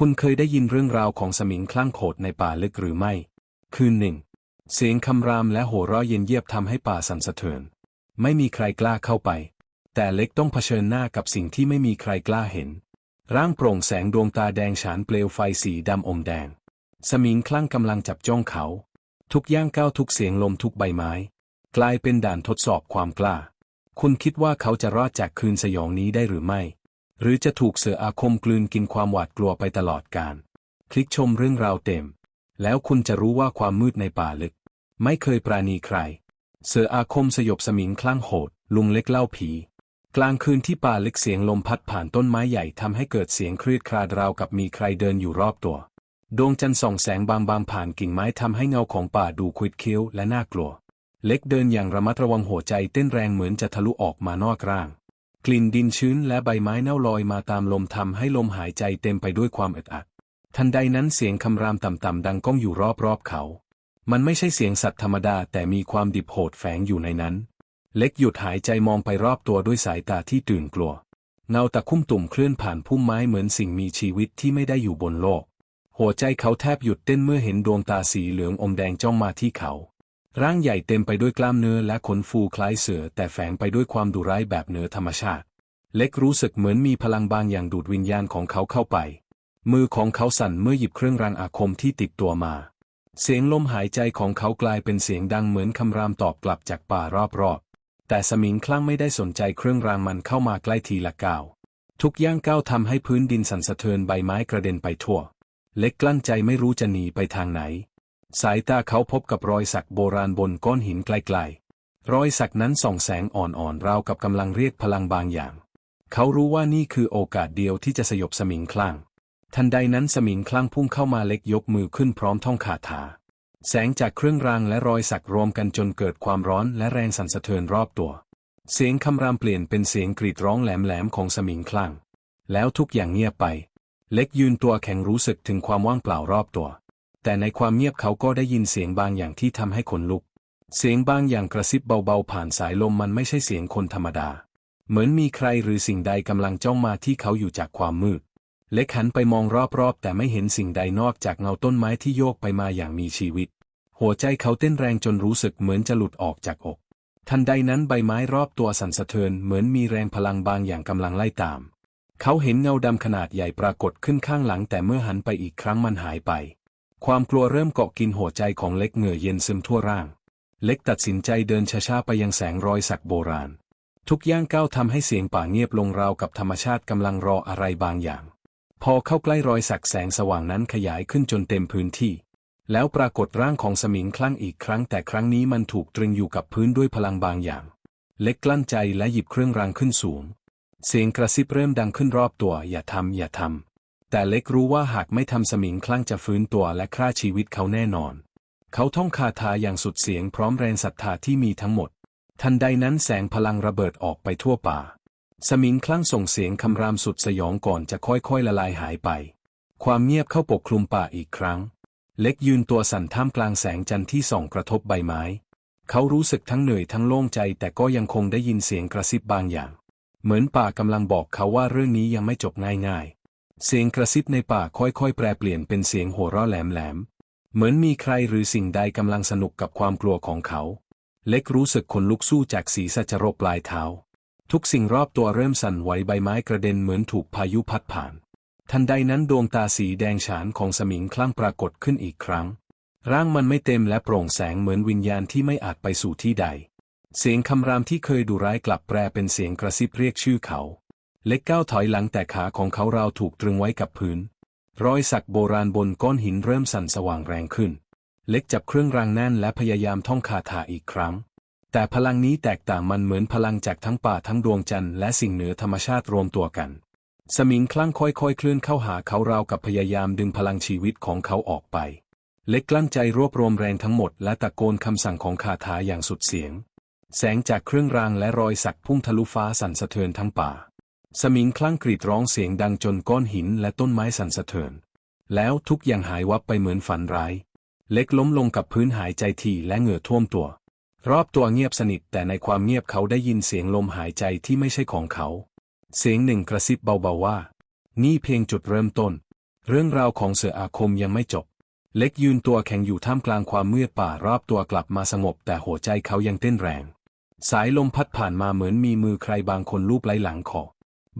คุณเคยได้ยินเรื่องราวของสมิงคลั่งโขดในป่าลึกหรือไม่ คืนหนึ่ง เสียงคำรามและโห่ร้อยเย็นเยียบทำให้ป่าสั่นสะเทือน ไม่มีใครกล้าเข้าไป แต่เล็กต้องเผชิญหน้ากับสิ่งที่ไม่มีใครกล้าเห็น ร่างโปร่งแสงดวงตาแดงฉานเปลวไฟสีดำอมแดง สมิงคลั่งกำลังจับจ้องเขา ทุกย่างก้าวทุกเสียงลมทุกใบไม้ กลายเป็นด่านทดสอบความกล้า คุณคิดว่าเขาจะรอดจากคืนสยองนี้ได้หรือไม่ หรือจะถูกเสืออาคมกลืนกินความหวาดกลัวไปตลอดกาลคลิกชมเรื่องราวเต็ม แล้วคุณจะรู้ว่าความมืดในป่าลึก ไม่เคยปราณีใคร เสืออาคมสยบสมิงคลั่งโหด ลุงเล็กเล่าผี กลางคืนที่ป่าลึกเสียงลมพัดผ่านต้นไม้ใหญ่ทำให้เกิดเสียงครีดคราดราวกับมีใครเดินอยู่รอบตัว ดวงจันทร์ส่องแสงบางๆผ่านกิ่งไม้ทำให้เงาของป่าดูควิดเคี้ยวและน่ากลัว เล็กเดินอย่างระมัดระวังหัวใจเต้นแรงเหมือนจะทะลุออกมานอกร่าง กลิ่นดินชื้นและใบไม้เน่าลอยมาตามลมทำให้ลมหายใจเต็มไปด้วยความอึดอัด ทันใดนั้นเสียงคำรามต่ำๆดังก้องอยู่รอบๆเขา มันไม่ใช่เสียงสัตว์ธรรมดาแต่มีความดิบโหดแฝงอยู่ในนั้น เล็กหยุดหายใจมองไปรอบตัวด้วยสายตาที่ตื่นกลัว เงาตะคุ่มตุ่มเคลื่อนผ่านพุ่มไม้เหมือนสิ่งมีชีวิตที่ไม่ได้อยู่บนโลก หัวใจเขาแทบหยุดเต้นเมื่อเห็นดวงตาสีเหลืองอมแดงจ้องมาที่เขา ร่างใหญ่เต็มไปด้วยกล้ามเนื้อและขนฟูคล้ายเสือ แต่แฝงไปด้วยความดุร้ายแบบเหนือธรรมชาติ เล็กรู้สึกเหมือนมีพลังบางอย่างดูดวิญญาณของเขาเข้าไป มือของเขาสั่นเมื่อหยิบเครื่องรางอาคมที่ติดตัวมา เสียงลมหายใจของเขากลายเป็นเสียงดังเหมือนคำรามตอบกลับจากป่ารอบๆ แต่สมิงคลั่งไม่ได้สนใจเครื่องรางมันเข้ามาใกล้ทีละก้าว ทุกย่างก้าวทำให้พื้นดินสั่นสะเทือนใบไม้กระเด็นไปทั่ว เล็กกลั้นใจไม่รู้จะหนีไปทางไหน สายตาเขาพบกับรอยสักโบราณบนก้อนหินไกลๆ รอยสักนั้นส่องแสงอ่อนๆราวกับกำลังเรียกพลังบางอย่าง เขารู้ว่านี่คือโอกาสเดียวที่จะสยบสมิงคลั่ง ทันใดนั้นสมิงคลั่งพุ่งเข้ามาเล็กยกมือขึ้นพร้อมท่องคาถา แสงจากเครื่องรางและรอยสักรวมกันจนเกิดความร้อนและแรงสั่นสะเทือนรอบตัว เสียงคำรามเปลี่ยนเป็นเสียงกรีดร้องแหลมๆของสมิงคลั่ง แล้วทุกอย่างเงียบไป เล็กยืนตัวแข็งรู้สึกถึงความว่างเปล่ารอบตัว แต่ในความเงียบเขาก็ได้ยินเสียงบางอย่างที่ทำให้ขนลุก เสียงบางอย่างกระซิบเบาๆผ่านสายลมมันไม่ใช่เสียงคนธรรมดา เหมือนมีใครหรือสิ่งใดกำลังจ้องมาที่เขาอยู่จากความมืด เล็กหันไปมองรอบๆ แต่ไม่เห็นสิ่งใดนอกจากเงาต้นไม้ที่โยกไปมาอย่างมีชีวิต หัวใจเขาเต้นแรงจนรู้สึกเหมือนจะหลุดออกจากอก ทันใดนั้นใบไม้รอบตัวสั่นสะเทือนเหมือนมีแรงพลังบางอย่างกำลังไล่ตาม เขาเห็นเงาดำขนาดใหญ่ปรากฏขึ้นข้างหลังแต่เมื่อหันไปอีกครั้งมันหายไป ความกลัวเริ่มเกาะกินหัวใจของเล็กเหงื่อเย็นซึมทั่วร่าง เล็กตัดสินใจเดินช้าๆไปยังแสงรอยสักโบราณ ทุกย่างก้าวทำให้เสียงป่าเงียบลงราวกับธรรมชาติกำลังรออะไรบางอย่าง พอเข้าใกล้รอยสักแสงสว่างนั้นขยายขึ้นจนเต็มพื้นที่ แล้วปรากฏร่างของสมิงคลั่งอีกครั้ง แต่ครั้งนี้มันถูกตรึงอยู่กับพื้นด้วยพลังบางอย่าง เล็กกลั้นใจและหยิบเครื่องรางขึ้นสูง เสียงกระซิบเริ่มดังขึ้นรอบตัวอย่าทำอย่าทำ แต่เล็กรู้ว่าหากไม่ทำสมิงคลั่งจะฟื้นตัวและฆ่าชีวิตเขาแน่นอน เขาท่องคาถาอย่างสุดเสียงพร้อมแรงศรัทธาที่มีทั้งหมด ทันใดนั้นแสงพลังระเบิดออกไปทั่วป่า สมิงคลั่งส่งเสียงคำรามสุดสยองก่อนจะค่อยๆละลายหายไป ความเงียบเข้าปกคลุมป่าอีกครั้ง เล็กยืนตัวสั่นท่ามกลางแสงจันทร์ที่ส่องกระทบใบไม้ เขารู้สึกทั้งเหนื่อยทั้งโล่งใจแต่ก็ยังคงได้ยินเสียงกระซิบบางอย่าง เหมือนป่ากำลังบอกเขาว่าเรื่องนี้ยังไม่จบง่ายๆ เสียงกระซิบในป่าค่อยๆ แปรเปลี่ยนเป็นเสียงหัวเราะแหลมๆ เหมือนมีใครหรือสิ่งใดกำลังสนุกกับความกลัวของเขา เล็กรู้สึกขนลุกสู้จากศีรษะจรดปลายเท้า ทุกสิ่งรอบตัวเริ่มสั่นไหวใบไม้กระเด็นเหมือนถูกพายุพัดผ่าน ทันใดนั้นดวงตาสีแดงฉานของสมิงคลั่งปรากฏขึ้นอีกครั้ง ร่างมันไม่เต็มและโปร่งแสงเหมือนวิญญาณที่ไม่อาจไปสู่ที่ใด เสียงคำรามที่เคยดุร้ายกลับแปลเป็นเสียงกระซิบเรียกชื่อเขา เล็กก้าวถอยหลังแต่ขาของเขาราวถูกตรึงไว้กับพื้น รอยสักโบราณบนก้อนหินเริ่มสั่นสว่างแรงขึ้น เล็กจับเครื่องรางแน่นและพยายามท่องคาถาอีกครั้ง แต่พลังนี้แตกต่างมันเหมือนพลังจากทั้งป่าทั้งดวงจันทร์และสิ่งเหนือธรรมชาติรวมตัวกัน สมิงคลั่งค่อยๆ เคลื่อนเข้าหาเขาราวกับพยายามดึงพลังชีวิตของเขาออกไป เล็กกลั้นใจรวบรวมแรงทั้งหมด และตะโกนคำสั่งของคาถาอย่างสุดเสียง แสงจากเครื่องรางและรอยสักพุ่งทะลุฟ้าสั่นสะเทือนทั้งป่า สมิงคลั่งกรีดร้องเสียงดังจนก้อนหินและต้นไม้สั่นสะเทือน แล้วทุกอย่างหายวับไปเหมือนฝันร้าย เล็กล้มลงกับพื้นหายใจถี่และเหงื่อท่วมตัว รอบตัวเงียบสนิทแต่ในความเงียบเขาได้ยินเสียงลมหายใจที่ไม่ใช่ของเขา เสียงหนึ่งกระซิบเบาๆว่า นี่เพียงจุดเริ่มต้น เรื่องราวของเสืออาคมยังไม่จบ เล็กยืนตัวแข็งอยู่ท่ามกลางความมืดป่ารอบตัวกลับมาสงบแต่หัวใจเขายังเต้นแรง สายลมพัดผ่านมาเหมือนมีมือใครบางคนลูบไล้หลังคอ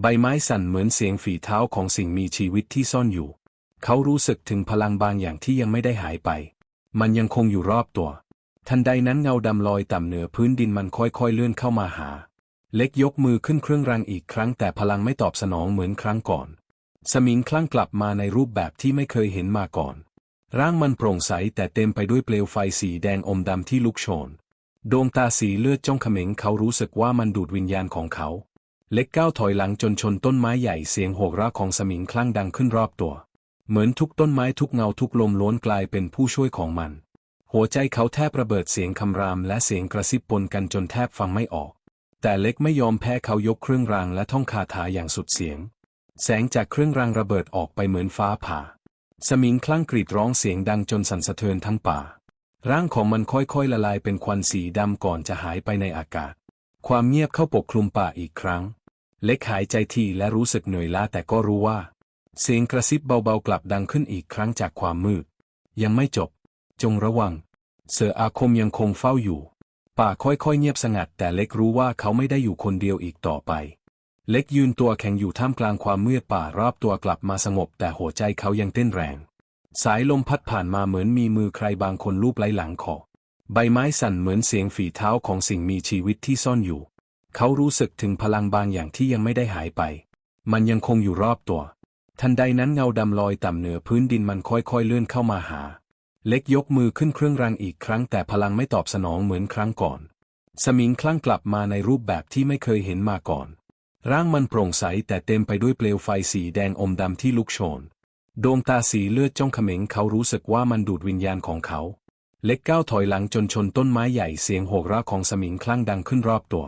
ใบไม้สั่นเหมือนเสียงฝีเท้าของสิ่งมีชีวิตที่ซ่อนอยู่ เขารู้สึกถึงพลังบางอย่างที่ยังไม่ได้หายไป มันยังคงอยู่รอบตัว ทันใดนั้นเงาดำลอยต่ำเหนือพื้นดินมันค่อยๆเลื่อนเข้ามาหา เล็กยกมือขึ้นเครื่องรางอีกครั้งแต่พลังไม่ตอบสนองเหมือนครั้งก่อน สมิงคลั่งกลับมาในรูปแบบที่ไม่เคยเห็นมาก่อน ร่างมันโปร่งใสแต่เต็มไปด้วยเปลวไฟสีแดงอมดำที่ลุกโชน ดวงตาสีเลือดจ้องเขม็งเขารู้สึกว่ามันดูดวิญญาณของเขา เล็กก้าวถอยหลังจนชนต้นไม้ใหญ่เสียงโหกร้าของสมิงคลั่งดังขึ้นรอบตัว เหมือนทุกต้นไม้ทุกเงาทุกลมล้วนกลายเป็นผู้ช่วยของมัน หัวใจเขาแทบระเบิดเสียงคำรามและเสียงกระซิบปนกันจนแทบฟังไม่ออก แต่เล็กไม่ยอมแพ้เขายกเครื่องรางและท่องคาถาอย่างสุดเสียง แสงจากเครื่องรางระเบิดออกไปเหมือนฟ้าผ่า สมิงคลั่งกรีดร้องเสียงดังจนสั่นสะเทือนทั้งป่า ร่างของมันค่อยๆละลายเป็นควันสีดำก่อนจะหายไปในอากาศ ความเงียบเข้าปกคลุมป่าอีกครั้ง เล็กหายใจทีและรู้สึกเหนื่อยล้าแต่ก็รู้ว่า เสียงกระซิบเบาๆกลับดังขึ้นอีกครั้งจากความมืด ยังไม่จบ จงระวัง เสืออาคมยังคงเฝ้าอยู่ ป่าค่อยๆเงียบสงัด แต่เล็กรู้ว่าเขาไม่ได้อยู่คนเดียวอีกต่อไป เล็กยืนตัวแข็งอยู่ท่ามกลางความมืดป่ารอบตัวกลับมาสงบ แต่หัวใจเขายังเต้นแรง สายลมพัดผ่านมาเหมือนมีมือใครบางคนลูบไล้หลังคอใบไม้สั่นเหมือนเสียงฝีเท้าของสิ่งมีชีวิตที่ซ่อนอยู่ เขารู้สึกถึงพลังบางอย่างที่ยังไม่ได้หายไป มันยังคงอยู่รอบตัว ทันใดนั้นเงาดำลอยต่ำเหนือพื้นดินมันค่อยๆเลื่อนเข้ามาหา เล็กยกมือขึ้นเครื่องรางอีกครั้งแต่พลังไม่ตอบสนองเหมือนครั้งก่อน สมิงคลั่งกลับมาในรูปแบบที่ไม่เคยเห็นมาก่อน ร่างมันโปร่งใสแต่เต็มไปด้วยเปลวไฟสีแดงอมดำที่ลุกโชน ดวงตาสีเลือดจ้องเขม็งเขารู้สึกว่ามันดูดวิญญาณของเขา เล็กก้าวถอยหลังจนชนต้นไม้ใหญ่เสียงโหกร้าของสมิงคลั่งดังขึ้นรอบตัว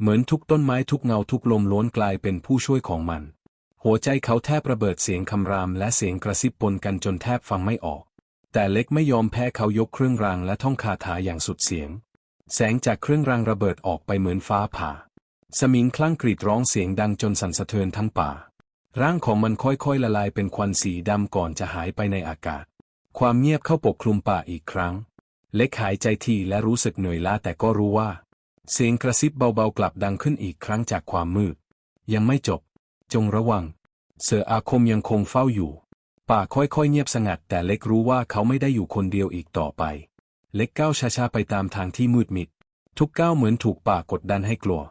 เหมือนทุกต้นไม้ทุกเงาทุกลมล้วนกลายเป็นผู้ช่วยของมัน หัวใจเขาแทบระเบิดเสียงคำรามและเสียงกระซิบปนกันจนแทบฟังไม่ออก แต่เล็กไม่ยอมแพ้เขายกเครื่องรางและท่องคาถาอย่างสุดเสียง แสงจากเครื่องรางระเบิดออกไปเหมือนฟ้าผ่า สมิงคลั่งกรีดร้องเสียงดังจนสั่นสะเทือนทั้งป่า ร่างของมันค่อยๆละลายเป็นควันสีดำก่อนจะหายไปในอากาศ ความเงียบเข้าปกคลุมป่าอีกครั้ง เล็กหายใจทีและรู้สึกเหนื่อยล้าแต่ก็รู้ว่า เสียงกระซิบเบาๆกลับดังขึ้นอีกครั้งจากความมืด ยังไม่จบ จงระวัง เสืออาคมยังคงเฝ้าอยู่ ป่าค่อยๆเงียบสงัด แต่เล็กรู้ว่าเขาไม่ได้อยู่คนเดียวอีกต่อไป เล็กก้าวช้าๆไปตามทางที่มืดมิด ทุกก้าวเหมือนถูกป่ากดดันให้กลัว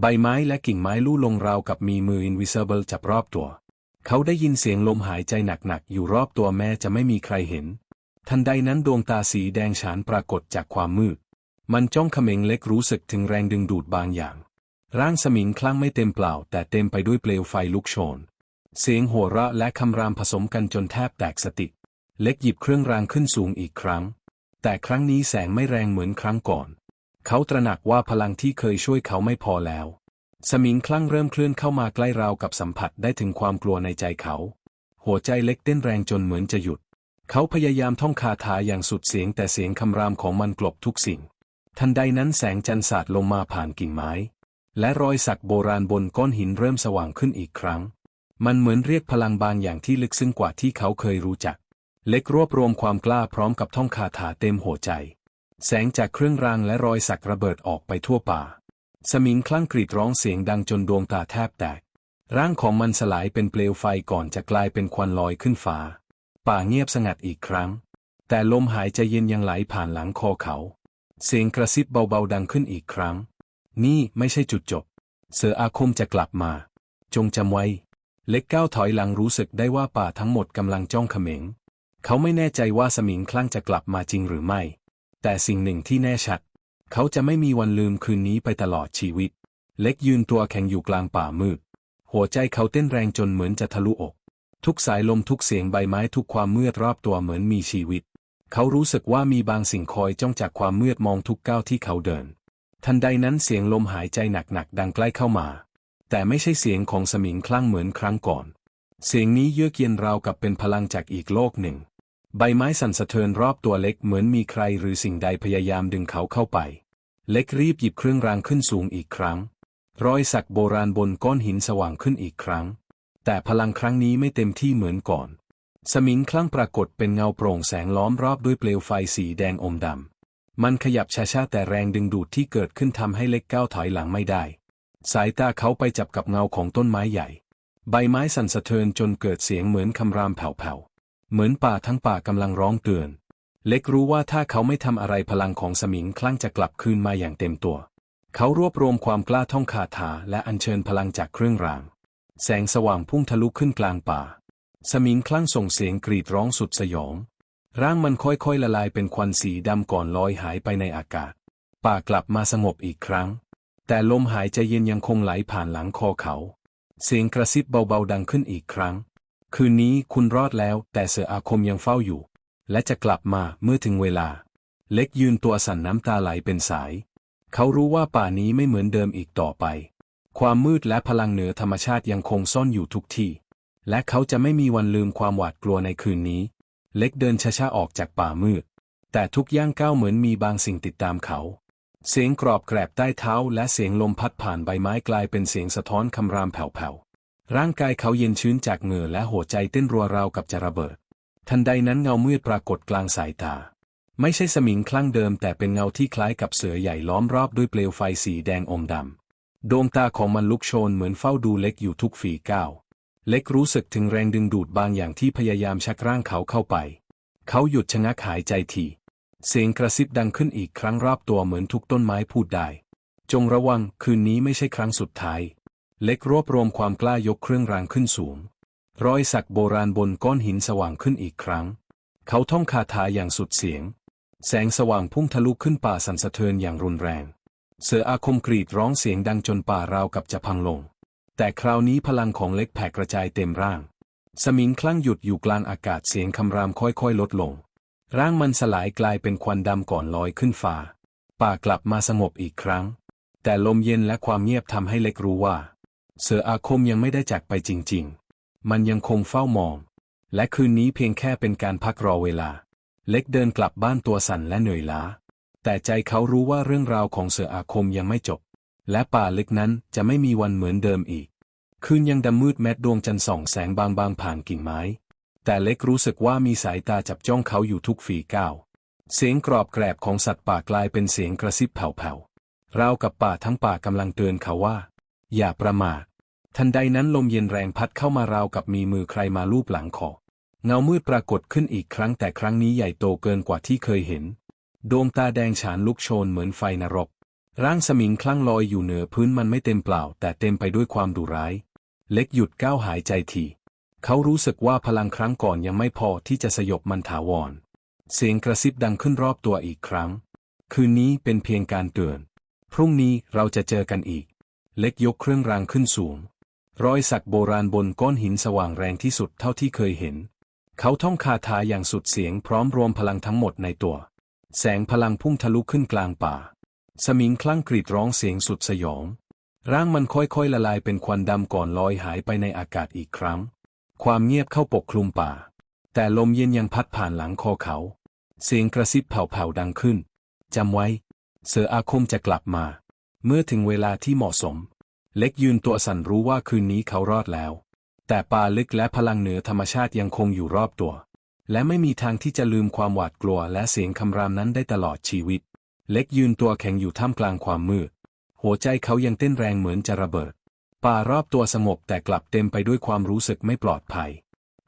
ใบไม้และกิ่งไม้ลู่ลงราวกับมีมือ invisible จับรอบตัว เขาได้ยินเสียงลมหายใจหนักๆอยู่รอบตัวแม้จะไม่มีใครเห็น ทันใดนั้นดวงตาสีแดงฉานปรากฏจากความมืด มันจ้องเขม็งเล็กรู้สึกถึงแรงดึงดูดบางอย่าง ร่างสมิงคลั่งไม่เต็มเปล่า แต่เต็มไปด้วยเปลวไฟลุกโชน เสียงหัวเราะและคำรามผสมกันจนแทบแตกสติ เล็กหยิบเครื่องรางขึ้นสูงอีกครั้ง แต่ครั้งนี้แสงไม่แรงเหมือนครั้งก่อน เขาตระหนักว่าพลังที่เคยช่วยเขาไม่พอแล้ว สมิงคลั่งเริ่มเคลื่อนเข้ามาใกล้ราวกับสัมผัสได้ถึงความกลัวในใจเขา หัวใจเล็กเต้นแรงจนเหมือนจะหยุด เขาพยายามท่องคาถาอย่างสุดเสียงแต่เสียงคำรามของมันกลบทุกสิ่ง ทันใดนั้นแสงจันทร์สาดลงมาผ่านกิ่งไม้ และรอยสักโบราณบนก้อนหินเริ่มสว่างขึ้นอีกครั้ง มันเหมือนเรียกพลังบางอย่างที่ลึกซึ้งกว่าที่เขาเคยรู้จัก เล็กรวบรวมความกล้าพร้อมกับท่องคาถาเต็มหัวใจ แสงจากเครื่องรางและรอยสักระเบิดออกไปทั่วป่า สมิงคลั่งกรีดร้องเสียงดังจนดวงตาแทบแตก ร่างของมันสลายเป็นเปลวไฟก่อนจะกลายเป็นควันลอยขึ้นฟ้า ป่าเงียบสงัดอีกครั้ง แต่ลมหายใจเย็นยังไหลผ่านหลังคอเขา เสียงกระซิบเบาๆดังขึ้นอีกครั้ง นี่ไม่ใช่จุดจบ เสืออาคมจะกลับมา จงจำไว้ เล็กก้าวถอยหลังรู้สึกได้ว่าป่าทั้งหมดกำลังจ้องเขม็ง เขาไม่แน่ใจว่าสมิงคลั่งจะกลับมาจริงหรือไม่ แต่สิ่งหนึ่งที่แน่ชัด เขาจะไม่มีวันลืมคืนนี้ไปตลอดชีวิต เล็กยืนตัวแข็งอยู่กลางป่ามืด หัวใจเขาเต้นแรงจนเหมือนจะทะลุอก ทุกสายลมทุกเสียงใบไม้ทุกความมืดรอบตัวเหมือนมีชีวิต เขารู้สึกว่ามีบางสิ่งคอยจ้องจากความมืดมองทุกก้าวที่เขาเดิน ทันใดนั้นเสียงลมหายใจหนักๆดังใกล้เข้ามา แต่ไม่ใช่เสียงของสมิงคลั่งเหมือนครั้งก่อน เสียงนี้เยือกเย็นราวกับเป็นพลังจากอีกโลกหนึ่ง ใบไม้สั่นสะเทือนรอบตัวเล็กเหมือนมีใครหรือสิ่งใดพยายามดึงเขาเข้าไป เล็กรีบหยิบเครื่องรางขึ้นสูงอีกครั้ง รอยสักโบราณบนก้อนหินสว่างขึ้นอีกครั้ง แต่พลังครั้งนี้ไม่เต็มที่เหมือนก่อน สมิงคลั่งปรากฏเป็นเงาโปร่งแสงล้อมรอบด้วยเปลวไฟสีแดงอมดำ มันขยับช้าๆแต่แรงดึงดูดที่เกิดขึ้นทำให้เล็กก้าวถอยหลังไม่ได้ สายตาเขาไปจับกับเงาของต้นไม้ใหญ่ ใบไม้สั่นสะเทือนจนเกิดเสียงเหมือนคำรามแผ่วๆ เหมือนป่าทั้งป่ากำลังร้องเตือน เล็กรู้ว่าถ้าเขาไม่ทำอะไรพลังของสมิงคลั่งจะกลับคืนมาอย่างเต็มตัว เขารวบรวมความกล้าท่องคาถาและอัญเชิญพลังจากเครื่องราง แสงสว่างพุ่งทะลุขึ้นกลางป่า สมิงคลั่งส่งเสียงกรีดร้องสุดสยอง ร่างมันค่อยๆละลายเป็นควันสีดำก่อนลอยหายไปในอากาศ ป่ากลับมาสงบอีกครั้ง แต่ลมหายใจเย็นยังคงไหลผ่านหลังคอเขา เสียงกระซิบเบาๆดังขึ้นอีกครั้ง คืนนี้คุณรอดแล้วแต่เสืออาคมยังเฝ้าอยู่ และจะกลับมาเมื่อถึงเวลา เล็กยืนตัวสั่นน้ำตาไหลเป็นสาย เขารู้ว่าป่านี้ไม่เหมือนเดิมอีกต่อไป ความมืดและพลังเหนือธรรมชาติยังคงซ่อนอยู่ทุกที่ และเขาจะไม่มีวันลืมความหวาดกลัวในคืนนี้ เล็กเดินช้าๆออกจากป่ามืด แต่ทุกย่างก้าวเหมือนมีบางสิ่งติดตามเขา เสียงกรอบแกรบใต้เท้า และเสียงลมพัดผ่านใบไม้กลายเป็นเสียงสะท้อนคำรามแผ่วๆ ร่างกายเขาเย็นชื้นจากเหงื่อและหัวใจเต้นรัวราวกับจะระเบิด ทันใดนั้นเงามืดปรากฏกลางสายตา ไม่ใช่สมิงคลั่งเดิม แต่เป็นเงาที่คล้ายกับเสือใหญ่ล้อมรอบด้วยเปลวไฟสีแดงอมดำดวงตาของมันลุกโชนเหมือนเฝ้าดูเล็กอยู่ทุกฝีก้าว เล็กรู้สึกถึงแรงดึงดูดบางอย่างที่พยายามชักร่างเขาเข้าไป เขาหยุดชะงักหายใจที เสียงกระซิบดังขึ้นอีกครั้งรอบตัวเหมือนทุกต้นไม้พูดได้ จงระวังคืนนี้ไม่ใช่ครั้งสุดท้าย เล็กรวบรวมความกล้ายกเครื่องรางขึ้นสูง รอยสักโบราณบนก้อนหินสว่างขึ้นอีกครั้ง เขาท่องคาถาอย่างสุดเสียง แสงสว่างพุ่งทะลุขึ้นป่าสั่นสะเทือนอย่างรุนแรง เสืออาคมกรีดร้องเสียงดังจนป่าราวกับจะพังลง แต่คราวนี้พลังของเล็กแผ่กระจายเต็มร่าง สมิงคลั่งหยุดอยู่กลางอากาศเสียงคำรามค่อยๆ ลดลง ร่างมันสลายกลายเป็นควันดำก่อนลอยขึ้นฟ้า ป่ากลับมาสงบอีกครั้ง แต่ลมเย็นและความเงียบทำให้เล็กรู้ว่า เสืออาคมยังไม่ได้จากไปจริง ๆ มันยังคงเฝ้ามอง และคืนนี้เพียงแค่เป็นการพักรอเวลา เล็กเดินกลับบ้านตัวสั่นและเหนื่อยล้า แต่ใจเขารู้ว่าเรื่องราวของเสืออาคมยังไม่จบ และป่าลึกนั้นจะไม่มีวันเหมือนเดิมอีก คืนยังดำมืดแม้ดวงจันทร์ส่องแสงบางๆผ่านกิ่งไม้ แต่เล็กรู้สึกว่ามีสายตาจับจ้องเขาอยู่ทุกฝีก้าว เสียงกรอบแกรบของสัตว์ป่ากลายเป็นเสียงกระซิบแผ่วๆราวกับป่าทั้งป่ากำลังเตือนเขาว่า อย่าประมาท ทันใดนั้นลมเย็นแรงพัดเข้ามาราวกับมีมือใครมาลูบหลังคอเงามืดปรากฏขึ้นอีกครั้งแต่ครั้งนี้ใหญ่โตเกินกว่าที่เคยเห็น ดวงตาแดงฉานลุกโชนเหมือนไฟนรก ร่างสมิงคลั่งลอยอยู่เหนือพื้นมันไม่เต็มเปล่า แต่เต็มไปด้วยความดุร้าย เล็กหยุดก้าวหายใจทีเขารู้สึกว่าพลังครั้งก่อนยังไม่พอที่จะสยบมันถาวร เสียงกระซิบดังขึ้นรอบตัวอีกครั้ง คืนนี้เป็นเพียงการเตือน พรุ่งนี้เราจะเจอกันอีก เล็กยกเครื่องรางขึ้นสูง รอยสักโบราณบนก้อนหินสว่างแรงที่สุดเท่าที่เคยเห็น เขาท่องคาถาอย่างสุดเสียงพร้อมรวมพลังทั้งหมดในตัว แสงพลังพุ่งทะลุขึ้นกลางป่า สมิงคลั่งกรีดร้องเสียงสุดสยอง ร่างมันค่อยๆละลายเป็นควันดำก่อนลอยหายไปในอากาศอีกครั้ง ความเงียบเข้าปกคลุมป่า แต่ลมเย็นยังพัดผ่านหลังคอเขา เสียงกระซิบแผ่วๆดังขึ้น จำไว้ เสืออาคมจะกลับมา เมื่อถึงเวลาที่เหมาะสม เล็กยืนตัวสั่นรู้ว่าคืนนี้เขารอดแล้ว แต่ป่าลึกและพลังเหนือธรรมชาติยังคงอยู่รอบตัว และไม่มีทางที่จะลืมความหวาดกลัวและเสียงคำรามนั้นได้ตลอดชีวิต เล็กยืนตัวแข็งอยู่ท่ามกลางความมืด หัวใจเขายังเต้นแรงเหมือนจะระเบิด ป่ารอบตัวสงบแต่กลับเต็มไปด้วยความรู้สึกไม่ปลอดภัย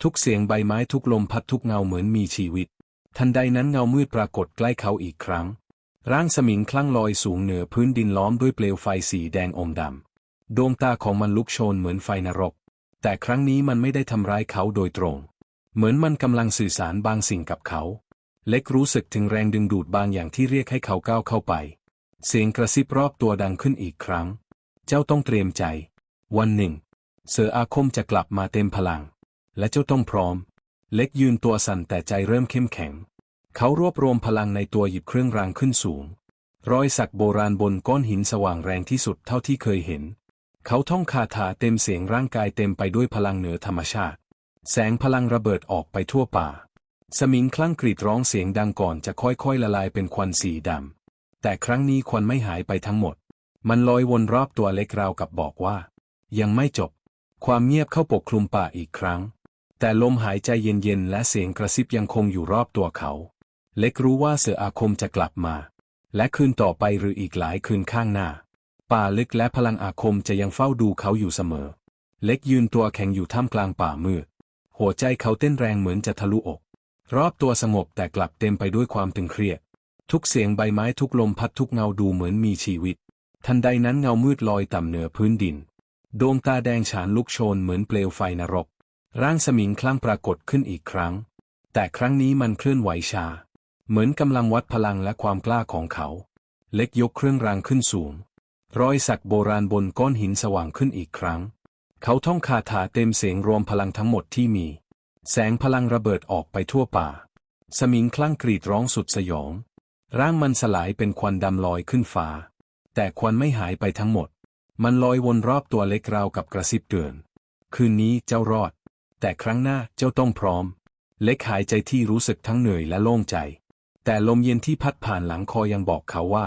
ทุกเสียงใบไม้ทุกลมพัดทุกเงาเหมือนมีชีวิต ทันใดนั้นเงามืดปรากฏใกล้เขาอีกครั้ง ร่างสมิงคลั่งลอยสูงเหนือพื้นดินล้อมด้วยเปลวไฟสีแดงอมดำ ดวงตาของมันลุกโชนเหมือนไฟนรก แต่ครั้งนี้มันไม่ได้ทำร้ายเขาโดยตรง เหมือนมันกำลังสื่อสารบางสิ่งกับเขา เล็กรู้สึกถึงแรงดึงดูดบางอย่างที่เรียกให้เขาก้าวเข้าไป เสียงกระซิบรอบตัวดังขึ้นอีกครั้ง เจ้าต้องเตรียมใจ วันหนึ่ง เสืออาคมจะกลับมาเต็มพลัง และเจ้าต้องพร้อม เล็กยืนตัวสั่นแต่ใจเริ่มเข้มแข็ง เขารวบรวมพลังในตัวหยิบเครื่องรางขึ้นสูง รอยสักโบราณบนก้อนหินสว่างแรงที่สุดเท่าที่เคยเห็น เขาท่องคาถาเต็มเสียงร่างกายเต็มไปด้วยพลังเหนือธรรมชาติ แสงพลังระเบิดออกไปทั่วป่า สมิงคลั่งกรีดร้องเสียงดังก่อนจะค่อยๆละลายเป็นควันสีดำ แต่ครั้งนี้ควันไม่หายไปทั้งหมด มันลอยวนรอบตัวเล็กราวกับบอกว่า ยังไม่จบ ความเงียบเข้าปกคลุมป่าอีกครั้ง แต่ลมหายใจเย็นๆและเสียงกระซิบยังคงอยู่รอบตัวเขา เล็กรู้ว่าเสืออาคมจะกลับมา และคืนต่อไปหรืออีกหลายคืนข้างหน้า ป่าลึกและพลังอาคมจะยังเฝ้าดูเขาอยู่เสมอ เล็กยืนตัวแข็งอยู่ท่ามกลางป่ามืด หัวใจเขาเต้นแรงเหมือนจะทะลุอก รอบตัวสงบแต่กลับเต็มไปด้วยความตึงเครียด ทุกเสียงใบไม้ทุกลมพัดทุกเงาดูเหมือนมีชีวิต ทันใดนั้นเงามืดลอยต่ำเหนือพื้นดิน ดวงตาแดงฉานลุกโชนเหมือนเปลวไฟนรก ร่างสมิงคลั่งปรากฏขึ้นอีกครั้ง แต่ครั้งนี้มันเคลื่อนไหวช้าเหมือนกำลังวัดพลังและความกล้าของเขา เล็กยกเครื่องรางขึ้นสูง รอยสักโบราณบนก้อนหินสว่างขึ้นอีกครั้ง เขาท่องคาถาเต็มเสียงรวมพลังทั้งหมดที่มี แสงพลังระเบิดออกไปทั่วป่า สมิงคลั่งกรีดร้องสุดสยอง ร่างมันสลายเป็นควันดำลอยขึ้นฟ้า แต่ควันไม่หายไปทั้งหมด มันลอยวนรอบตัวเล็กราวกับกระซิบเตือน คืนนี้เจ้ารอด แต่ครั้งหน้าเจ้าต้องพร้อม เล็กหายใจที่รู้สึกทั้งเหนื่อยและโล่งใจ แต่ลมเย็นที่พัดผ่านหลังคอยังบอกเขาว่า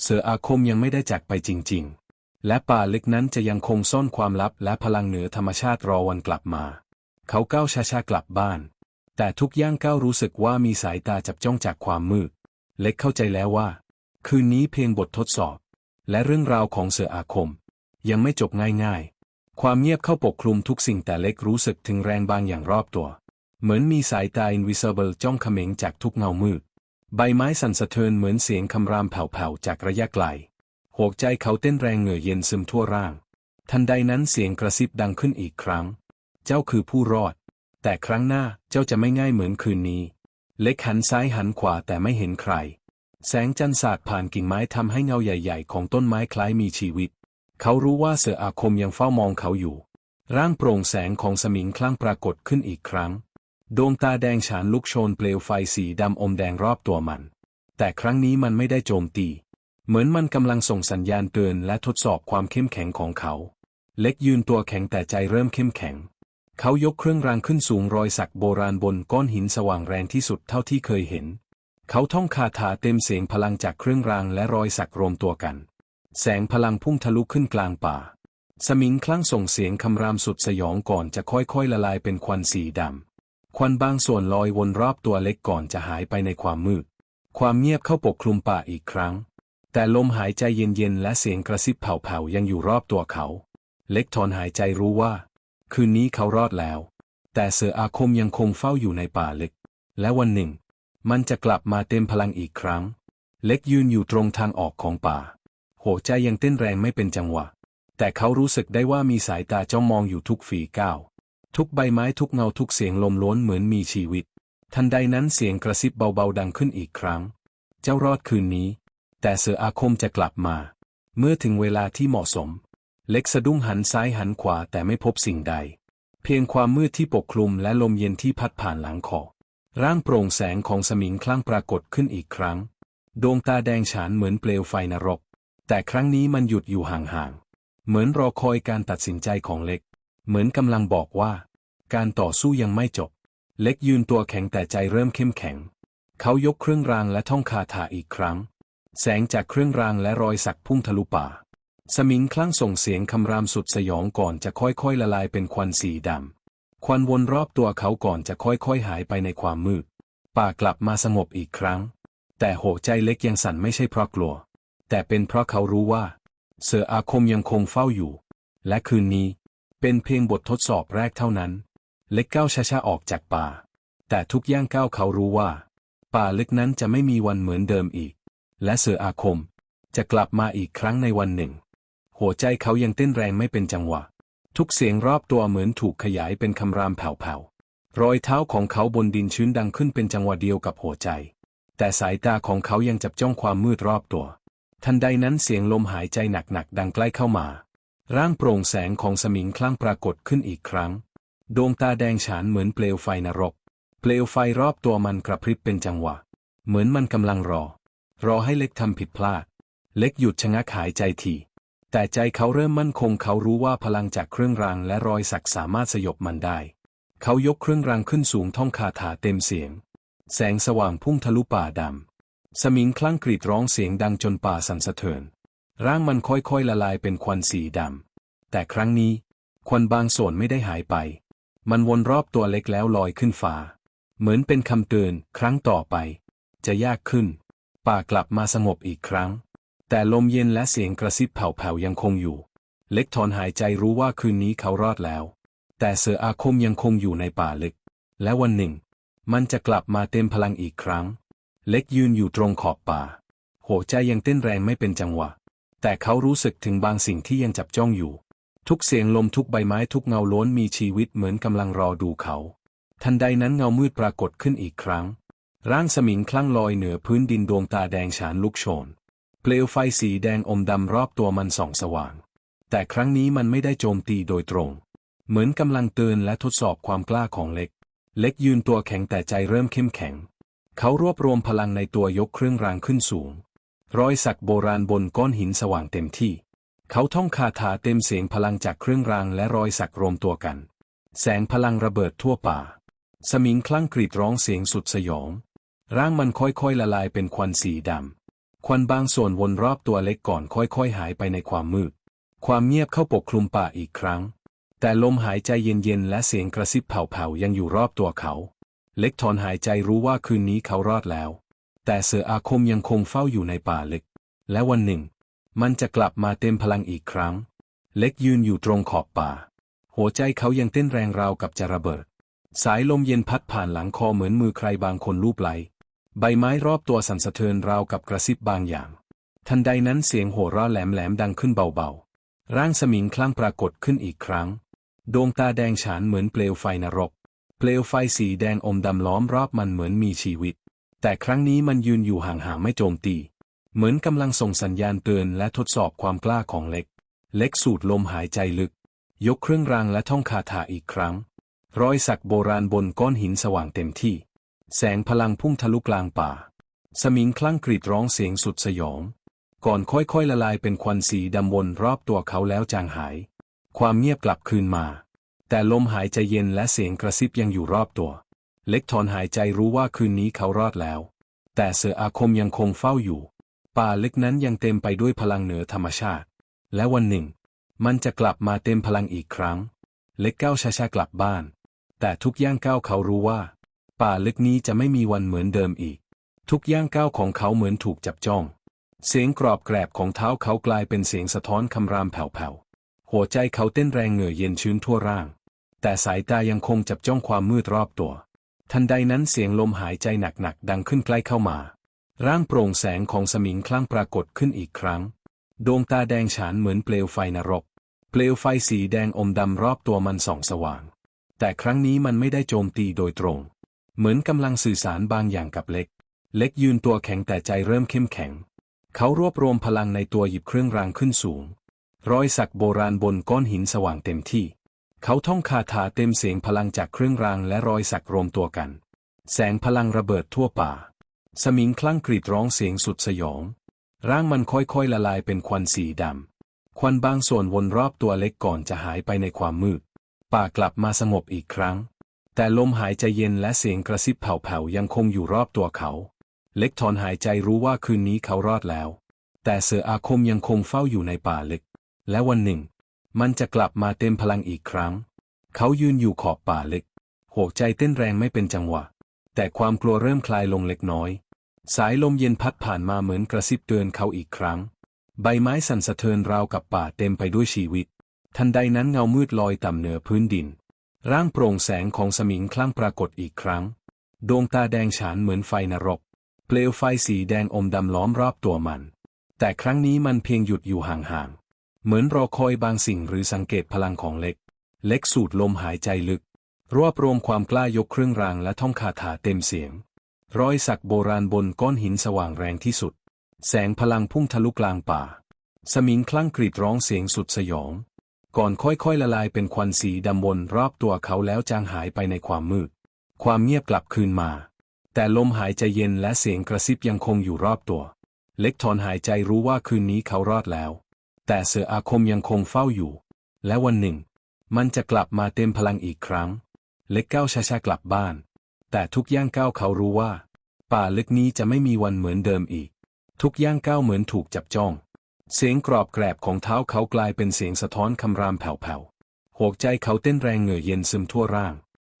เสืออาคมยังไม่ได้จากไปจริง ๆ และป่าลึกนั้นจะยังคงซ่อนความลับและพลังเหนือธรรมชาติรอวันกลับมา เขาก้าวช้าๆกลับบ้าน แต่ทุกย่างก้าวรู้สึกว่ามีสายตาจับจ้องจากความมืด เล็กเข้าใจแล้วว่า คืนนี้เพียงบททดสอบ และเรื่องราวของเสืออาคม ยังไม่จบง่ายๆ ความเงียบเข้าปกคลุมทุกสิ่งแต่เล็กรู้สึกถึงแรงบางอย่างรอบตัว เหมือนมีสายตา invisible จ้องเขม็งจากทุกเงามืด ใบไม้สั่นสะเทือนเหมือนเสียงคำรามแผ่วๆจากระยะไกลหัวใจเขาเต้นแรงเหงื่อเย็นซึมทั่วร่าง ทันใดนั้นเสียงกระซิบดังขึ้นอีกครั้ง เจ้าคือผู้รอด แต่ครั้งหน้าเจ้าจะไม่ง่ายเหมือนคืนนี้ เล็กหันซ้ายหันขวาแต่ไม่เห็นใคร แสงจันทร์สาดผ่านกิ่งไม้ทำให้เงาใหญ่ๆ ของต้นไม้คล้ายมีชีวิต เขารู้ว่าเสืออาคมยังเฝ้ามองเขาอยู่ ร่างโปร่งแสงของสมิงคลั่งปรากฏขึ้นอีกครั้ง ดวงตาแดงฉานลุกโชนเปลวไฟสีดำอมแดงรอบตัวมัน แต่ครั้งนี้มันไม่ได้โจมตี เหมือนมันกำลังส่งสัญญาณเตือนและทดสอบความเข้มแข็งของเขาเล็กยืนตัวแข็งแต่ใจเริ่มเข้มแข็ง เขายกเครื่องรางขึ้นสูงรอยสักโบราณบนก้อนหินสว่างแรงที่สุดเท่าที่เคยเห็น เขาท่องคาถาเต็มเสียงพลังจากเครื่องรางและรอยสักรวมตัวกัน แสงพลังพุ่งทะลุขึ้นกลางป่า สมิงคลั่งส่งเสียงคำรามสุดสยองก่อนจะค่อยๆละลายเป็นควันสีดำ ควันบางส่วนลอยวนรอบตัวเล็กก่อนจะหายไปในความมืด ความเงียบเข้าปกคลุมป่าอีกครั้ง แต่ลมหายใจเย็นๆและเสียงกระซิบเผาๆยังอยู่รอบตัวเขา เล็กถอนหายใจรู้ว่า คืนนี้เขารอดแล้ว แต่เสืออาคมยังคงเฝ้าอยู่ในป่าเล็ก และวันหนึ่ง มันจะกลับมาเต็มพลังอีกครั้ง เล็กยืนอยู่ตรงทางออกของป่า หัวใจยังเต้นแรงไม่เป็นจังหวะ แต่เขารู้สึกได้ว่ามีสายตาจ้องมองอยู่ทุกฝีก้าว ทุกใบไม้ทุกเงาทุกเสียงลมล้วนเหมือนมีชีวิต ทันใดนั้นเสียงกระซิบเบาๆดังขึ้นอีกครั้ง เจ้ารอดคืนนี้ แต่เสืออาคมจะกลับมา เมื่อถึงเวลาที่เหมาะสม เล็กสะดุ้งหันซ้ายหันขวาแต่ไม่พบสิ่งใด เพียงความมืดที่ปกคลุมและลมเย็นที่พัดผ่านหลังคอร่างโปร่งแสงของสมิงคลั่งปรากฏขึ้นอีกครั้ง ดวงตาแดงฉานเหมือนเปลวไฟนรก แต่ครั้งนี้มันหยุดอยู่ห่างๆ เหมือนรอคอยการตัดสินใจของเล็ก เหมือนกำลังบอกว่า การต่อสู้ยังไม่จบ เล็กยืนตัวแข็งแต่ใจเริ่มเข้มแข็ง เขายกเครื่องรางและท่องคาถาอีกครั้ง แสงจากเครื่องรางและรอยสักพุ่งทะลุป่า สมิงคลั่งส่งเสียงคำรามสุดสยองก่อนจะค่อยๆละลายเป็นควันสีดำ ควันวนรอบตัวเขาก่อนจะค่อยๆหายไปในความมืด ป่ากลับมาสงบอีกครั้ง แต่หัวใจเล็กยังสั่นไม่ใช่เพราะกลัว แต่เป็นเพราะเขารู้ว่า เสืออาคมยังคงเฝ้าอยู่ และคืนนี้เป็นเพียงบททดสอบแรกเท่านั้น เล็กก้าวช้าๆออกจากป่า แต่ทุกย่างก้าวเขารู้ว่า ป่าลึกนั้นจะไม่มีวันเหมือนเดิมอีก และเสืออาคมจะกลับมาอีกครั้งในวันหนึ่ง หัวใจเขายังเต้นแรงไม่เป็นจังหวะ ทุกเสียงรอบตัวเหมือนถูกขยายเป็นคำรามแผ่วๆรอยเท้าของเขาบนดินชื้นดังขึ้นเป็นจังหวะเดียวกับหัวใจ แต่สายตาของเขายังจับจ้องความมืดรอบตัว ทันใดนั้นเสียงลมหายใจหนักๆดังใกล้เข้ามา ร่างโปร่งแสงของสมิงคลั่งปรากฏขึ้นอีกครั้ง ดวงตาแดงฉานเหมือนเปลวไฟนรก เปลวไฟรอบตัวมันกระพริบเป็นจังหวะ เหมือนมันกำลังรอ รอให้เล็กทำผิดพลาด เล็กหยุดชะงักหายใจที แต่ใจเขาเริ่มมั่นคงเขารู้ว่าพลังจากเครื่องรางและรอยสักสามารถสยบมันได้ เขายกเครื่องรางขึ้นสูงท่องคาถาเต็มเสียง แสงสว่างพุ่งทะลุป่าดำ สมิงคลั่งกรีดร้องเสียงดังจนป่าสั่นสะเทือน ร่างมันค่อยๆละลายเป็นควันสีดำ แต่ครั้งนี้ ควันบางส่วนไม่ได้หายไป มันวนรอบตัวเล็กแล้วลอยขึ้นฟ้า เหมือนเป็นคำเตือน ครั้งต่อไป จะยากขึ้น ป่ากลับมาสงบอีกครั้ง แต่ลมเย็นและเสียงกระซิบแผ่วๆยังคงอยู่ เล็กถอนหายใจรู้ว่าคืนนี้เขารอดแล้ว แต่เสืออาคมยังคงอยู่ในป่าลึก และวันหนึ่ง มันจะกลับมาเต็มพลังอีกครั้ง เล็กยืนอยู่ตรงขอบป่า หัวใจยังเต้นแรงไม่เป็นจังหวะ แต่เขารู้สึกถึงบางสิ่งที่ยังจับจ้องอยู่ ทุกเสียงลมทุกใบไม้ทุกเงาล้วนมีชีวิตเหมือนกำลังรอดูเขา ทันใดนั้นเงามืดปรากฏขึ้นอีกครั้ง ร่างสมิงคลั่งลอยเหนือพื้นดินดวงตาแดงฉานลุกโชน เปลวไฟสีแดงอมดำรอบตัวมันส่องสว่าง แต่ครั้งนี้มันไม่ได้โจมตีโดยตรง เหมือนกำลังเตือนและทดสอบความกล้าของเล็ก เล็กยืนตัวแข็งแต่ใจเริ่มเข้มแข็ง เขารวบรวมพลังในตัวยกเครื่องรางขึ้นสูง รอยสักโบราณบนก้อนหินสว่างเต็มที่ เขาท่องคาถาเต็มเสียงพลังจากเครื่องรางและรอยสักรวมตัวกัน แสงพลังระเบิดทั่วป่า สมิงคลั่งกรีดร้องเสียงสุดสยอง ร่างมันค่อยๆละลายเป็นควันสีดำ ควันบางส่วนวนรอบตัวเล็กก่อนค่อยๆ หายไปในความมืด ความเงียบเข้าปกคลุมป่าอีกครั้ง แต่ลมหายใจเย็นๆ และเสียงกระซิบเผาๆ ยังอยู่รอบตัวเขา เล็กถอนหายใจรู้ว่าคืนนี้เขารอดแล้ว แต่เสืออาคมยังคงเฝ้าอยู่ในป่าเลึกและวันหนึ่ง มันจะกลับมาเต็มพลังอีกครั้ง เล็กยืนอยู่ตรงขอบป่า หัวใจเขายังเต้นแรงราวกับจะระเบิด สายลมเย็นพัดผ่านหลังคอเหมือนมือใครบางคนลูบไหล ใบไม้รอบตัวสั่นสะเทือนราวกับกระซิบบางอย่าง ทันใดนั้นเสียงโห่ร้อแหลมๆดังขึ้นเบาๆ ร่างสมิงคลั่งปรากฏขึ้นอีกครั้ง ดวงตาแดงฉานเหมือนเปลวไฟนรก เปลวไฟสีแดงอมดำล้อมรอบมันเหมือนมีชีวิต แต่ครั้งนี้มันยืนอยู่ห่างๆไม่โจมตี เหมือนกำลังส่งสัญญาณเตือนและทดสอบความกล้าของเล็ก เล็กสูดลมหายใจลึก ยกเครื่องรางและท่องคาถาอีกครั้ง รอยสักโบราณบนก้อนหินสว่างเต็มที่ แสงพลังพุ่งทะลุกลางป่า สมิงคลั่งกรีดร้องเสียงสุดสยอง ก่อนค่อยๆละลายเป็นควันสีดำวนรอบตัวเขาแล้วจางหาย ความเงียบกลับคืนมา แต่ลมหายใจเย็นและเสียงกระซิบยังอยู่รอบตัว เล็กถอนหายใจรู้ว่าคืนนี้เขารอดแล้ว แต่เสืออาคมยังคงเฝ้าอยู่ ป่าเลึกนั้นยังเต็มไปด้วยพลังเหนือธรรมชาติ และวันหนึ่ง มันจะกลับมาเต็มพลังอีกครั้ง เล็กก้าวช้าๆกลับบ้าน แต่ทุกย่างก้าวเขารู้ว่า ป่าลึกนี้จะไม่มีวันเหมือนเดิมอีก ทุกย่างก้าวของเขาเหมือนถูกจับจ้อง เสียงกรอบแกรบของเท้าเขากลายเป็นเสียงสะท้อนคำรามแผ่วๆ หัวใจเขาเต้นแรงเหงื่อเย็นชื้นทั่วร่าง แต่สายตายังคงจับจ้องความมืดรอบตัว ทันใดนั้นเสียงลมหายใจหนักๆดังขึ้นใกล้เข้ามา ร่างโปร่งแสงของสมิงคลั่งปรากฏขึ้นอีกครั้ง ดวงตาแดงฉานเหมือนเปลวไฟนรก เปลวไฟสีแดงอมดำรอบตัวมันส่องสว่าง แต่ครั้งนี้มันไม่ได้โจมตีโดยตรง เหมือนกำลังสื่อสารบางอย่างกับเล็ก เล็กยืนตัวแข็งแต่ใจเริ่มเข้มแข็ง เขารวบรวมพลังในตัวหยิบเครื่องรางขึ้นสูง รอยสักโบราณบนก้อนหินสว่างเต็มที่ เขาท่องคาถาเต็มเสียงพลังจากเครื่องรางและรอยสักรวมตัวกัน แสงพลังระเบิดทั่วป่า สมิงคลั่งกรีดร้องเสียงสุดสยอง ร่างมันค่อยๆละลายเป็นควันสีดำ ควันบางส่วนวนรอบตัวเล็กก่อนจะหายไปในความมืด ป่ากลับมาสงบอีกครั้ง แต่ลมหายใจเย็นและเสียงกระซิบเผาๆยังคงอยู่รอบตัวเขา เล็กถอนหายใจรู้ว่าคืนนี้เขารอดแล้ว แต่เสืออาคมยังคงเฝ้าอยู่ในป่าเลึกและวันหนึ่ง มันจะกลับมาเต็มพลังอีกครั้ง เขายืนอยู่ขอบป่าเลึกหัวใจเต้นแรงไม่เป็นจังหวะ แต่ความกลัวเริ่มคลายลงเล็กน้อย สายลมเย็นพัดผ่านมาเหมือนกระซิบเตือนเขาอีกครั้ง ใบไม้สั่นสะเทือนราวกับป่าเต็มไปด้วยชีวิต ทันใดนั้นเงามืดลอยต่ำเหนือพื้นดิน ร่างโปร่งแสงของสมิงคลั่งปรากฏอีกครั้ง ดวงตาแดงฉานเหมือนไฟนรก เปลวไฟสีแดงอมดำล้อมรอบตัวมัน แต่ครั้งนี้มันเพียงหยุดอยู่ห่างๆ เหมือนรอคอยบางสิ่งหรือสังเกตพลังของเล็ก เล็กสูดลมหายใจลึก รวบรวมความกล้ายกเครื่องรางและท่องคาถาเต็มเสียง รอยสักโบราณบนก้อนหินสว่างแรงที่สุด แสงพลังพุ่งทะลุกลางป่า สมิงคลั่งกรีดร้องเสียงสุดสยอง ก่อนค่อยๆละลายเป็นควันสีดำวนรอบตัวเขาแล้วจางหายไปในความมืด ความเงียบกลับคืนมา แต่ลมหายใจเย็นและเสียงกระซิบยังคงอยู่รอบตัว เล็กถอนหายใจรู้ว่าคืนนี้เขารอดแล้ว แต่เสืออาคมยังคงเฝ้าอยู่ และวันหนึ่ง มันจะกลับมาเต็มพลังอีกครั้ง เล็กก้าวช้าๆกลับบ้าน แต่ทุกย่างก้าวเขารู้ว่า ป่าลึกนี้จะไม่มีวันเหมือนเดิมอีก ทุกย่างก้าวเหมือนถูกจับจ้อง เสียงกรอบแกรบของเท้าเขากลายเป็นเสียงสะท้อนคำรามแผ่วๆ หัวใจเขาเต้นแรงเหงื่อเย็นซึมทั่วร่าง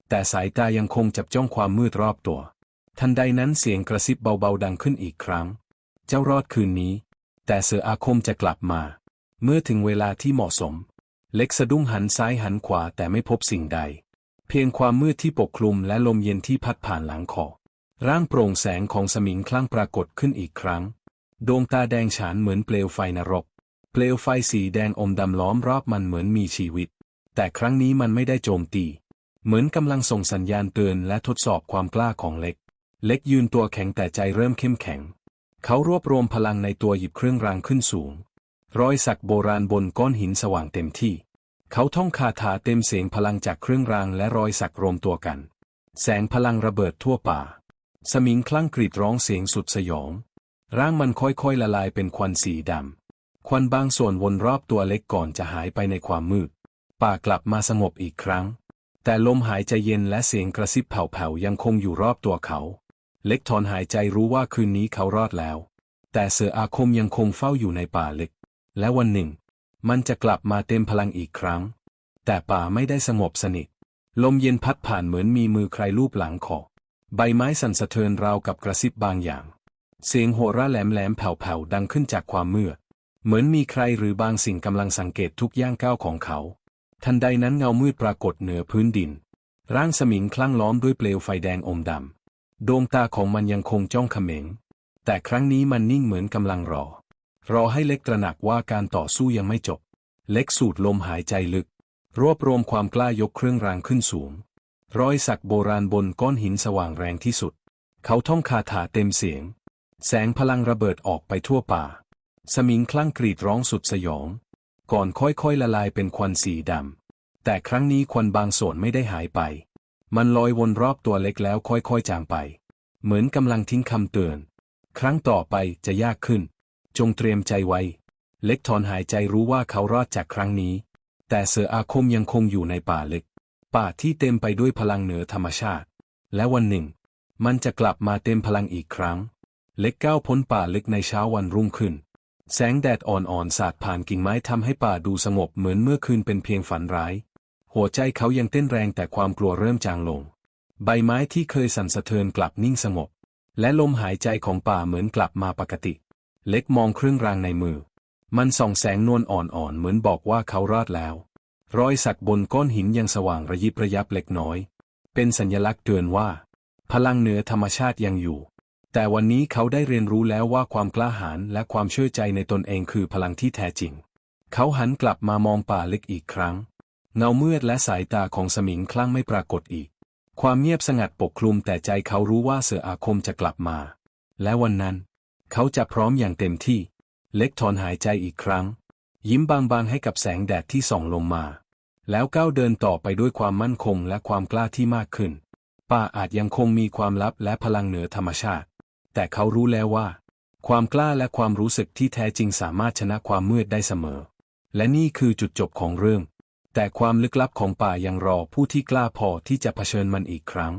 แต่สายตายังคงจับจ้องความมืดรอบตัว ทันใดนั้นเสียงกระซิบเบาๆดังขึ้นอีกครั้ง เจ้ารอดคืนนี้ แต่เสืออาคมจะกลับมา เมื่อถึงเวลาที่เหมาะสม เล็กสะดุ้งหันซ้ายหันขวาแต่ไม่พบสิ่งใด เพียงความมืดที่ปกคลุมและลมเย็นที่พัดผ่านหลังคอ ร่างโปร่งแสงของสมิงคลั่งปรากฏขึ้นอีกครั้ง ดวงตาแดงฉานเหมือนเปลวไฟนรก เปลวไฟสีแดงอมดำล้อมรอบมันเหมือนมีชีวิต แต่ครั้งนี้มันไม่ได้โจมตี เหมือนกำลังส่งสัญญาณเตือนและทดสอบความกล้าของเล็ก เล็กยืนตัวแข็งแต่ใจเริ่มเข้มแข็ง เขารวบรวมพลังในตัวหยิบเครื่องรางขึ้นสูง รอยสักโบราณบนก้อนหินสว่างเต็มที่ เขาท่องคาถาเต็มเสียงพลังจากเครื่องรางและรอยสักรวมตัวกัน แสงพลังระเบิดทั่วป่า สมิงคลั่งกรีดร้องเสียงสุดสยอง ร่างมันค่อยๆละลายเป็นควันสีดำ ควันบางส่วนวนรอบตัวเล็กก่อนจะหายไปในความมืด ป่ากลับมาสงบอีกครั้ง แต่ลมหายใจเย็นและเสียงกระซิบแผ่วๆยังคงอยู่รอบตัวเขา เล็กถอนหายใจรู้ว่าคืนนี้เขารอดแล้ว แต่เสืออาคมยังคงเฝ้าอยู่ในป่าเล็ก และวันหนึ่ง มันจะกลับมาเต็มพลังอีกครั้ง แต่ป่าไม่ได้สงบสนิท ลมเย็นพัดผ่านเหมือนมีมือใครลูบหลังคอ ใบไม้สั่นสะเทือนราวกับกระซิบบางอย่าง เสียงโหระแหลมแหลมๆแผ่วๆดังขึ้นจากความมืด เหมือนมีใครหรือบางสิ่งกำลังสังเกตทุกย่างก้าวของเขา ทันใดนั้นเงามืดปรากฏเหนือพื้นดิน ร่างสมิงคลั่งล้อมด้วยเปลวไฟแดงอมดำ ดวงตาของมันยังคงจ้องเขม็ง แต่ครั้งนี้มันนิ่งเหมือนกำลังรอ รอให้เล็กตระหนักว่าการต่อสู้ยังไม่จบ เล็กสูดลมหายใจลึก รวบรวมความกล้ายกเครื่องรางขึ้นสูง รอยสักโบราณบนก้อนหินสว่างแรงที่สุด เขาท่องคาถาเต็มเสียง แสงพลังระเบิดออกไปทั่วป่า สมิงคลั่งกรีดร้องสุดสยอง ก่อนค่อยๆละลายเป็นควันสีดำ แต่ครั้งนี้ควันบางส่วนไม่ได้หายไป มันลอยวนรอบตัวเล็กแล้วค่อยๆจางไป เหมือนกำลังทิ้งคำเตือน ครั้งต่อไปจะยากขึ้น จงเตรียมใจไว้ เล็กถอนหายใจรู้ว่าเขารอดจากครั้งนี้ แต่เสืออาคมยังคงอยู่ในป่าเล็ก ป่าที่เต็มไปด้วยพลังเหนือธรรมชาติ และวันหนึ่ง มันจะกลับมาเต็มพลังอีกครั้ง เล็กก้าวพ้นป่าลึกในเช้าวันรุ่งขึ้น แสงแดดอ่อนๆสาดผ่านกิ่งไม้ทำให้ป่าดูสงบเหมือนเมื่อคืนเป็นเพียงฝันร้าย หัวใจเขายังเต้นแรงแต่ความกลัวเริ่มจางลง ใบไม้ที่เคยสั่นสะเทือนกลับนิ่งสงบ และลมหายใจของป่าเหมือนกลับมาปกติ เล็กมองเครื่องรางในมือ มันส่องแสงนวลอ่อนๆเหมือนบอกว่าเขารอดแล้ว รอยสักบนก้อนหินยังสว่างระยิบระยับเล็กน้อย เป็นสัญลักษณ์เตือนว่า พลังเหนือธรรมชาติยังอยู่ แต่วันนี้เขาได้เรียนรู้แล้วว่าความกล้าหาญและความเชื่อใจในตนเองคือพลังที่แท้จริง เขาหันกลับมามองป่าเล็กอีกครั้ง เงามืดและสายตาของสมิงคลั่งไม่ปรากฏอีก ความเงียบสงัดปกคลุมแต่ใจเขารู้ว่าเสืออาคมจะกลับมา และวันนั้น เขาจะพร้อมอย่างเต็มที่ เล็กถอนหายใจอีกครั้ง ยิ้มบางๆให้กับแสงแดดที่ส่องลงมา แล้วก้าวเดินต่อไปด้วยความมั่นคงและความกล้าที่มากขึ้น ป่าอาจยังคงมีความลับและพลังเหนือธรรมชาติ แต่เขารู้แล้วว่า ความกล้าและความรู้สึกที่แท้จริงสามารถชนะความมืดได้เสมอ และนี่คือจุดจบของเรื่อง แต่ความลึกลับของป่ายังรอผู้ที่กล้าพอที่จะเผชิญมันอีกครั้ง